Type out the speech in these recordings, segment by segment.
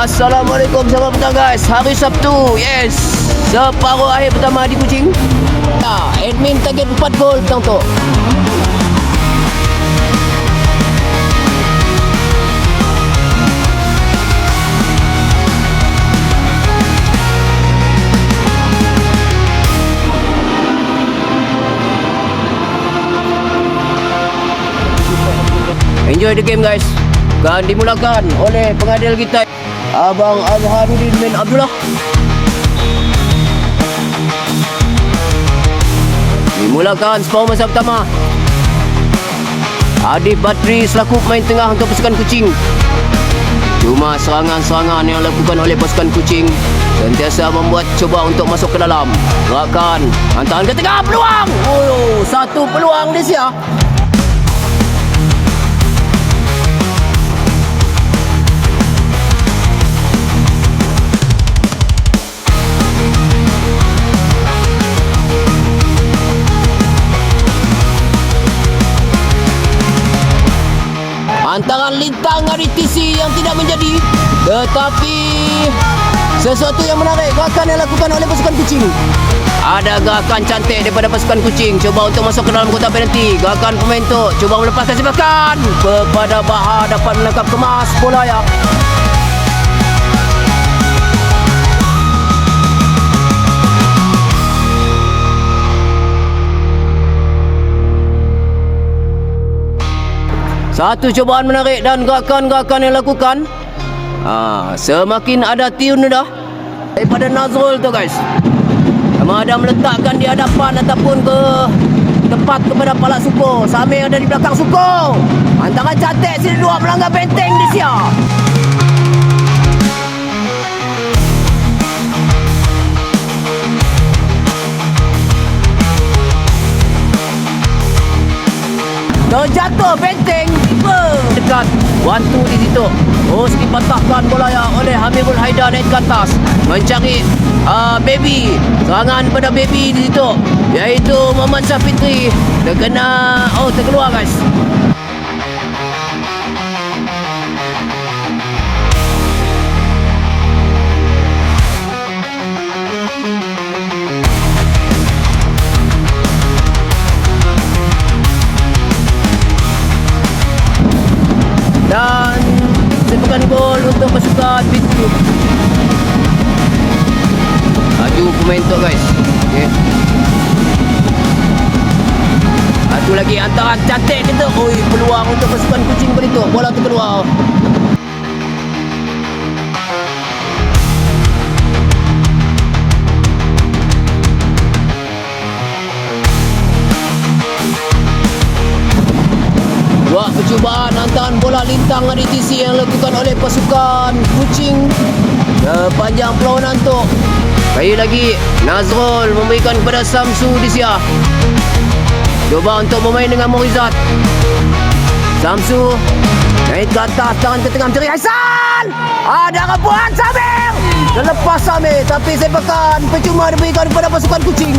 Assalamualaikum selamat petang guys. Hari Sabtu Yes. Separuh akhir pertama di Kuching. Ya, Admin target 4 gol petang tu. Enjoy the game guys. Akan dimulakan oleh pengadil kita Abang Azharuddin bin Abdullah. Dimulakan separuh masa pertama. Adib Batri selaku pemain tengah untuk pasukan kucing. Cuma serangan-serangan yang dilakukan oleh pasukan kucing Sentiasa membuat cuba untuk masuk ke dalam. Gerakan Hantaran ke tengah peluang! Oh, satu peluang di sini Antaran lintang hari TC yang tidak menjadi. Tetapi Sesuatu yang menarik Gerakan yang dilakukan oleh pasukan kucing. Ada gerakan cantik daripada pasukan kucing. Cuba untuk masuk ke dalam kotak penalti. Gerakan pemain tu Cuba melepaskan sepakan Kepada Bahar dapat menangkap kemas bola ya Satu cubaan menarik dan gerakan-gerakan yang dilakukan ha, Semakin ada tune dah Daripada Nazrul tu guys. Sama ada meletakkan di hadapan ataupun ke Tepat kepada palak suku Samir ada di belakang suku Antara cantik sini dua melanggar benteng di siap Terjatuh benteng Ber. Dekat Wantu di situ. Terus dipatahkan bola yang oleh Habibul Haidar naik ke atas. Mencari uh, Baby. Serangan pada Baby di situ. Iaitu Muhammad Syafitri Terkena Oh terkeluar guys Tu guys. Okey. Satu lagi antara cantik kita. Oi, peluang untuk pasukan kucing berituk. Bola tu keluar. Dua percubaan hantaran bola lintang dari TC yang dilakukan oleh pasukan kucing Sepanjang perlawanan tu Sekali lagi Nazrul memberikan kepada Samsu di sia Cuba untuk bermain dengan Morizat Samsu Naik ke atas tangan ke tengah mencari Haisal Ada rebuan Samir. Terlepas Samir Tapi sepakan percuma diberikan kepada pasukan kucing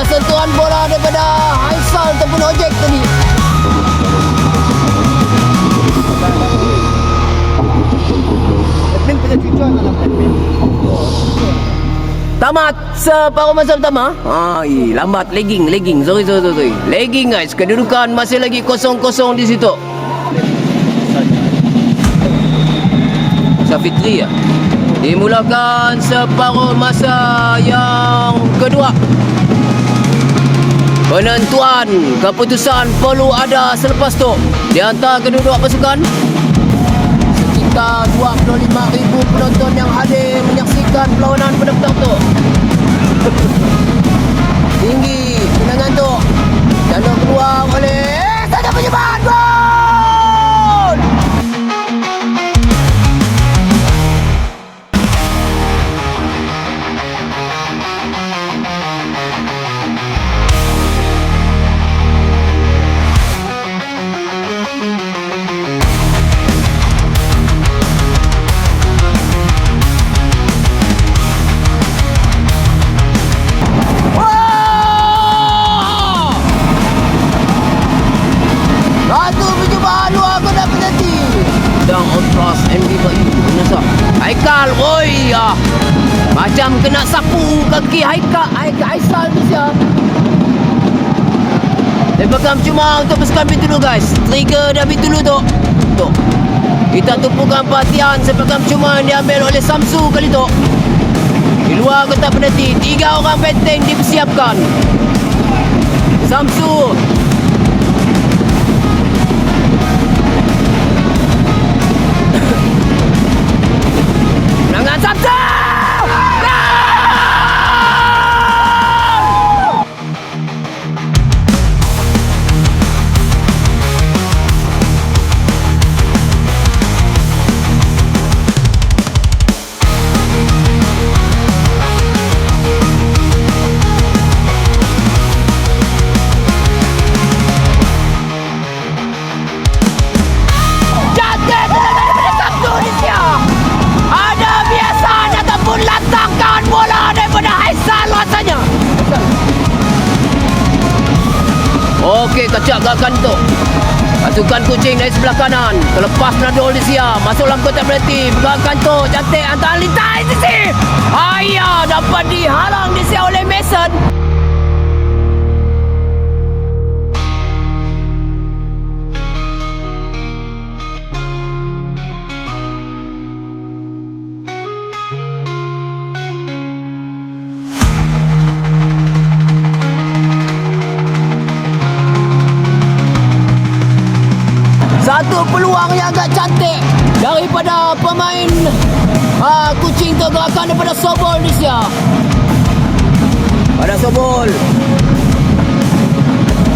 Ada sentuhan bola daripada Aisal ataupun ojek tadi. Admin. Tamat separuh masa pertama. Ai, lambat lagging, lagging. Sorry, sorry, sorry. Lagging guys. Kedudukan masih lagi kosong-kosong di situ. Safitri ya. Dimulakan separuh masa yang kedua. Penentuan keputusan perlu ada selepas tu di antara kedua-dua pasukan. Sekitar 25,000 penonton yang hadir menyaksikan perlawanan pada petang tu. Sapu kaki Haika Haika Aisal tu siap. Dia cuma untuk bersukan pintu dulu guys. Trigger dan pintu dulu tu. Tu Kita tumpukan perhatian Sepegang cuma diambil oleh Samsu kali tu. Di luar kotak penalti Tiga orang benteng dipersiapkan. Samsu Okey, kacak gerakan tu. Pasukan kucing dari sebelah kanan. Terlepas Nadol di sia. Masuk dalam kotak penalti. Gerakan tu cantik antara lintas. Ayah dapat dihalang di sia oleh Mason. Satu peluang yang agak cantik daripada pemain uh, kucing tu gerakan daripada Sobol di sia. Pada Sobol.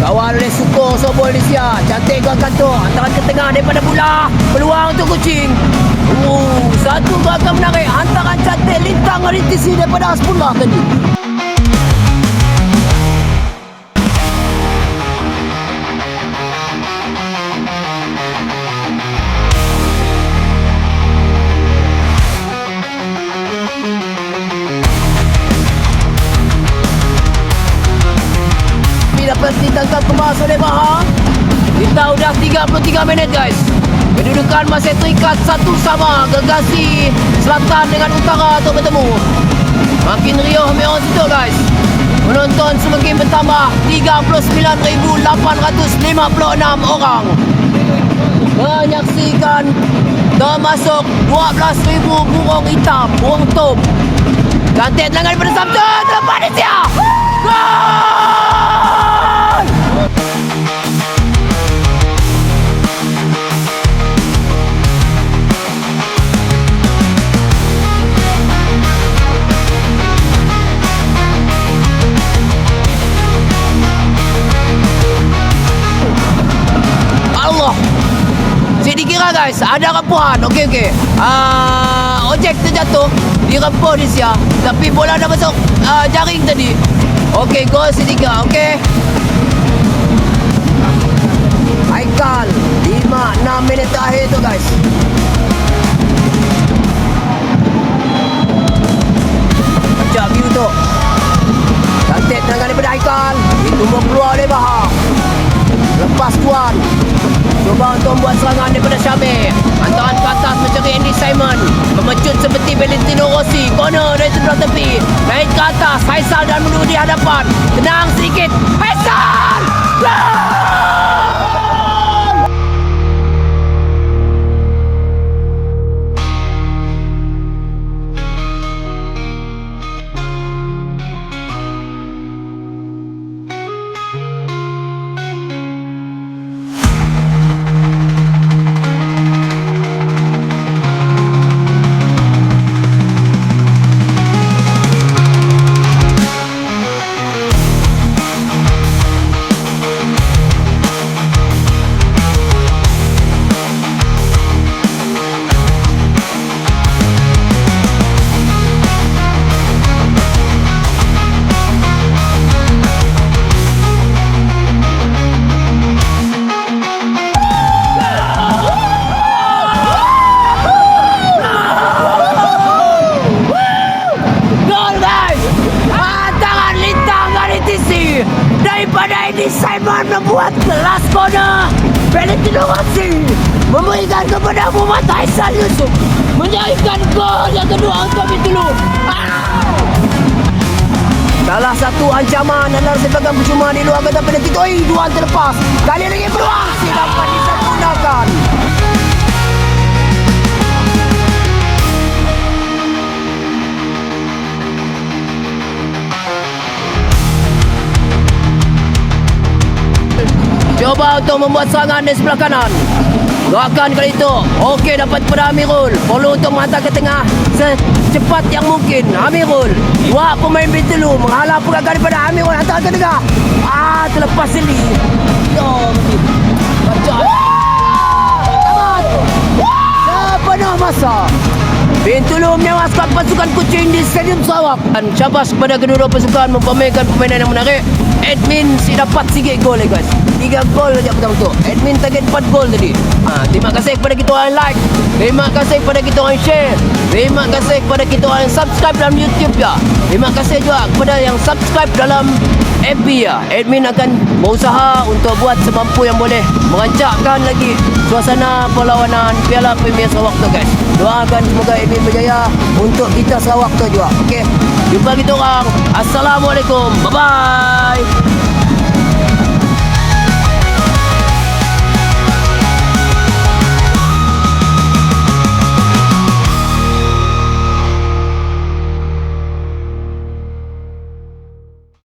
Kawal oleh Suko Sobol di sia. Cantik gerakan tu. Hantaran ke tengah daripada bola. Peluang untuk kucing. Uh, satu gerakan menarik. Hantaran cantik lintang ritisi daripada Hasbullah tadi. Dapat ditangkap kemas oleh Maha. Kita sudah 33 minit guys. Kedudukan masih terikat satu sama. Gegasi selatan dengan utara untuk bertemu. Makin riuh merah situ guys. Penonton semakin bertambah 39,856 orang. Menyaksikan termasuk 12,000 burung hitam, burung tom. Cantik tendangan daripada Samson. Terlepas di dia. Gol! Saya dikira guys Ada rempuhan Okey okey. Uh, Ojek terjatuh Dirempuh di sia Tapi bola dah masuk uh, jaring tadi. Okey gol sediga Okey. Haikal 5-6 minit terakhir tu guys. Macam view tu. Cantik tendangan daripada Haikal Itu pun keluar oleh Bahar. Lepas tuan Cuba untuk membuat serangan daripada Syamir. Hantaran ke atas mencari Andy Simon. Memecut seperti Valentino Rossi Corner dari sebelah tepi. Naik ke atas Faisal dan menuju di hadapan. Tenang sedikit Faisal! Gol Membuat kelas corner. Valentino Rossi memberikan kepada Muhammad Haisal Yusuf menjadikan gol yang kedua untuk Mitulu. Ah! Salah satu ancaman adalah sebagai percuma di luar kata penalti. Oi, dua terlepas. Kali lagi peluang. Si dapat disempurnakan. Coba untuk membuat serangan di sebelah kanan. Doakan kali itu. Okey dapat pada Amirul. Follow untuk mata ke tengah. Secepat yang mungkin. Amirul. Dua pemain Bintulu menghalau pergerakan daripada Amirul. Hantar ke tengah. Ah, terlepas seli. Ya, Macam. Tamat. Sepenuh masa. Bintulu menewaskan pasukan kucing di Stadium Sarawak. Dan syabas kepada kedua-dua pasukan memamerkan permainan yang menarik. Admin si dapat sikit gol eh guys. Tiga gol saja betul-betul. Admin target 4 gol tadi. Ha, terima kasih kepada kita orang like. Terima kasih kepada kita orang share. Terima kasih kepada kita orang subscribe dalam YouTube ya. Terima kasih juga kepada yang subscribe dalam FB ya. Admin akan berusaha untuk buat semampu yang boleh merancakkan lagi suasana perlawanan Piala Premier Sarawak tu guys. Doakan semoga admin berjaya untuk kita Sarawak tu juga. Okey. Jumpa kita orang. Assalamualaikum. Bye bye.